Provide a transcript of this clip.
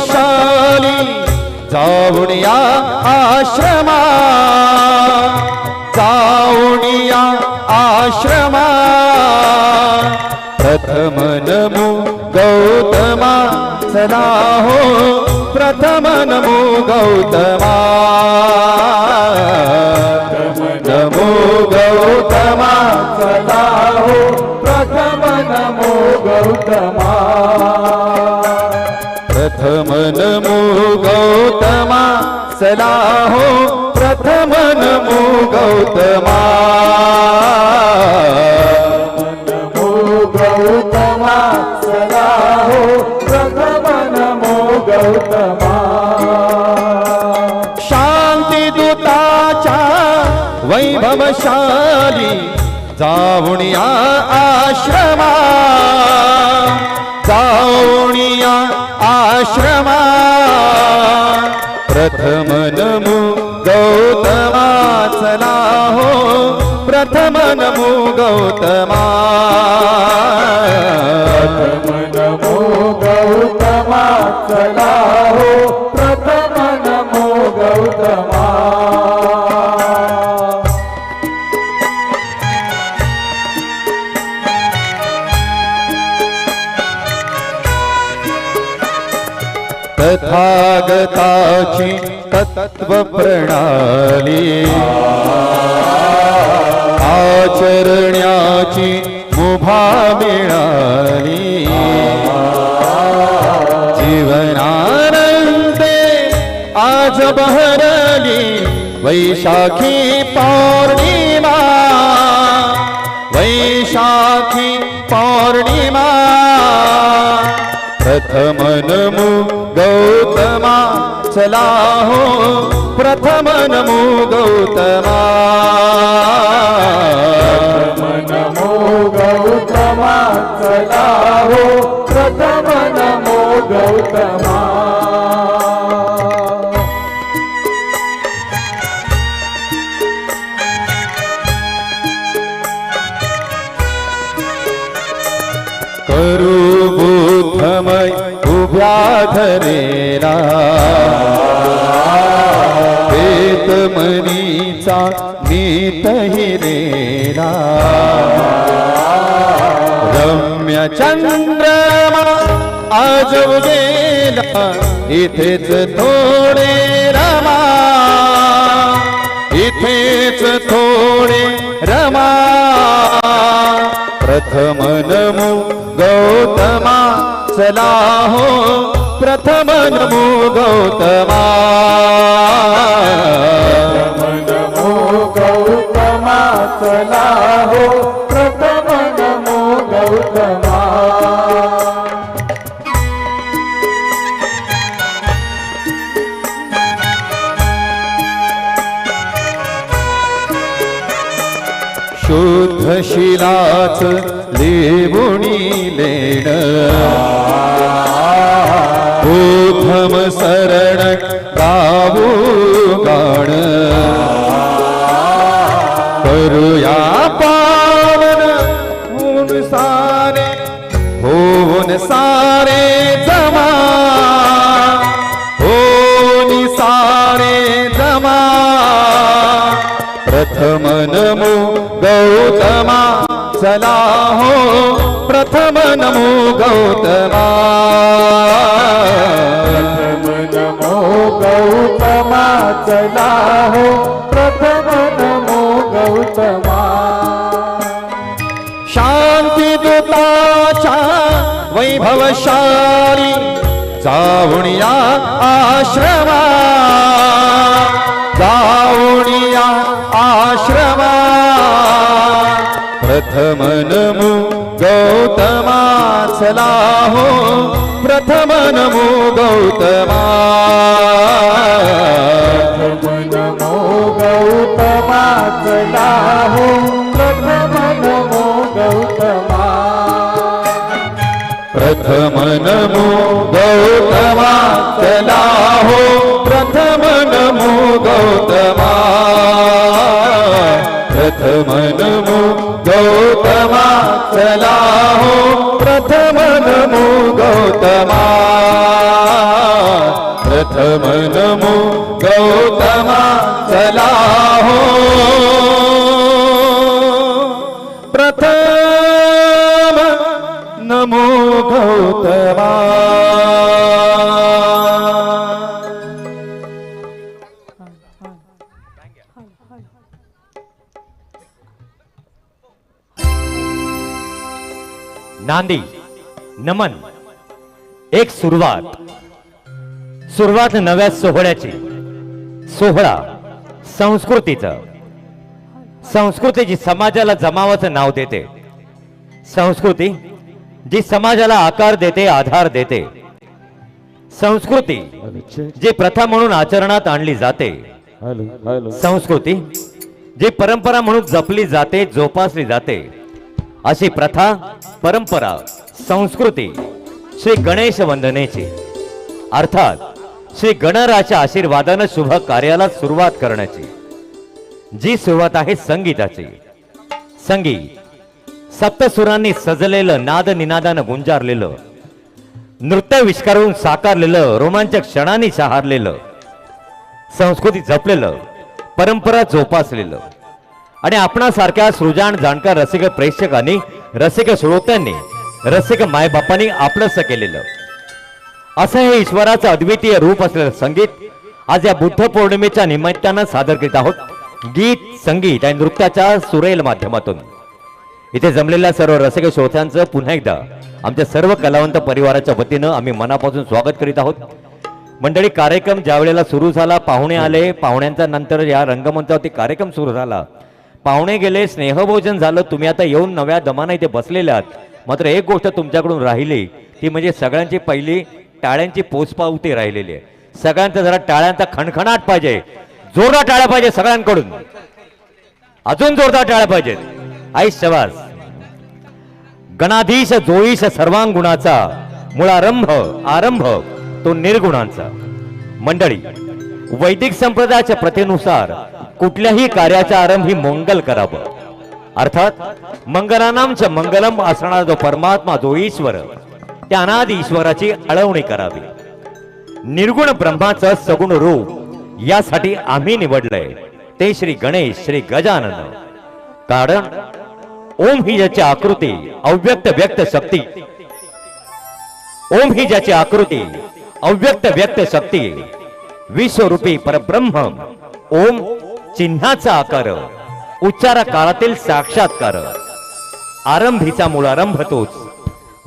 वैभवशाली जाऊन या आश्रमा जाऊन या आश्रमा प्रथम नमो गौतमा सदा हो प्रथम नमो गौतमा. नमो गौतमा सदा हो प्रथम नमो गौतमा. प्रथम नमो गौतमा चला हो प्रथम नमो गौतमा। नमो गौतमा चला हो प्रथम नमो गौतमा शांती दूताच्या वैभवशाली जाऊनिया आश्रमा। जाऊनिया आश्रमा। प्रथम नमो गौतमा चला हो। प्रथम नमो गौतमा। तथागताची तत्व प्रणाली आचरण्याची मुभा मिळाली. जीवनानंदे आज बहरली. वैशाखी पौर्णिमा चला हो प्रथम नमो गौतमा. नमो गौतमा चला हो प्रथम नमो गौतमा. करू बुद्धमय उभ्या धरेला. वेदमनीचा नीत हिरेला रम्य चंद्रमा आज उदेला इथेच थोडे रमा. इथेच थोडे रमा. प्रथम नमो गौतमा चला हो प्रथम नमो गौतमा. शुद्ध शिलाच लेबुणी लेण बोधम शरण गावू गाण करूया पावन चला हो प्रथम नमो गौतमा. प्रथम नमो गौतमा चला हो प्रथम नमो गौतमा. शांती दूताच्या वैभवशाली जाऊन या आश्रमा. जाऊन या आश्रमा. प्रथम नमो गौतमा चला हो प्रथम नमो गौतमा। प्रथम नमो गौतमा चला हो प्रथम नमो गौतमा। प्रथम नमो गौतमा चला हो प्रथम नमो गौतमा। प्रथम नमो चला हो प्रथम नमो गौतमा. प्रथम नमो गौतमा चला हो. प्रथम नमो गौतमा. नांदी नमन एक सुरुवात. सुरुवात नव्या सोहळ्याची. सोहळा संस्कृतीचं. संस्कृती जी समाजाला जमावाचं नाव देते. संस्कृती जी समाजाला आकार देते आधार देते. संस्कृती जी प्रथा म्हणून आचरणात आणली जाते. संस्कृती जी परंपरा म्हणून जपली जाते जोपासली जाते. अशी प्रथा परंपरा संस्कृती श्री गणेश वंदनेची. अर्थात श्री गणराच्या आशीर्वादानं शुभ कार्याला सुरुवात करण्याची. जी सुरुवात आहे संगीताची. संगीत सप्तसुरांनी सजलेलं नाद निनादानं गुंजारलेलं नृत्य विष्कारून साकारलेलं रोमांचक क्षणांनी शहारलेलं संस्कृती जपलेलं परंपरा जोपासलेलं आणि आपणासारख्या सृजान जाणकार रसिक प्रेक्षकांनी रसिक श्रोत्यांनी रसिक मायबापांनी आपलंस केलेलं. असं हे ईश्वराचं अद्वितीय रूप असलेलं संगीत आज या बुद्ध पौर्णिमेच्या निमित्तानं सादर करीत आहोत. गीत संगीत आणि नृत्याच्या सुरेल माध्यमातून. इथे जमलेल्या सर्व रसिक श्रोत्यांचं पुन्हा एकदा आमच्या सर्व कलावंत परिवाराच्या वतीनं आम्ही मनापासून स्वागत करीत आहोत. मंडळी कार्यक्रम ज्या वेळेला सुरू झाला पाहुणे आले. पाहुण्यांचा नंतर या रंगमंचावरती कार्यक्रम सुरू झाला. पाहुणे गेले स्नेहभोजन झालं तुम्ही आता येऊन नव्या दमानं इथे बसलेले आहात. मात्र एक गोष्ट तुमच्याकडून राहिली ती म्हणजे सगळ्यांची पहिली टाळ्यांची पोचपावती राहिलेली आहे. सगळ्यांचा जरा टाळ्यांचा खणखणाट पाहिजे. जोरदार टाळ्या पाहिजे सगळ्यांकडून. अजून जोरदार टाळ्या पाहिजेत. आई शवास गणाधीश जोईश सर्वांगुणाचा मुळारंभ आरंभ तो निर्गुणांचा. मंडळी वैदिक संप्रदायाच्या प्रथेनुसार कुठल्याही कार्याचा आरंभ ही मंगल करावं. अर्थात मंगलानामच्या मंगलम असणारा जो परमात्मा जो ईश्वर त्या अनाद ईश्वराची अळवणी करावी. निर्गुण ब्रह्माचं सगुण रूप यासाठी आम्ही निवडलंय. ते श्री गणेश श्री गजानन. कारण ओम ही ज्याची आकृती अव्यक्त व्यक्त शक्ती ओम ही ज्याची आकृती अव्यक्त व्यक्त शक्ती विश्वरूपी परब्रह्म. ओम चिन्हाचा आकार. उच्चारा काळातील साक्षात्कार. आरंभीचा मुळारंभ तोच.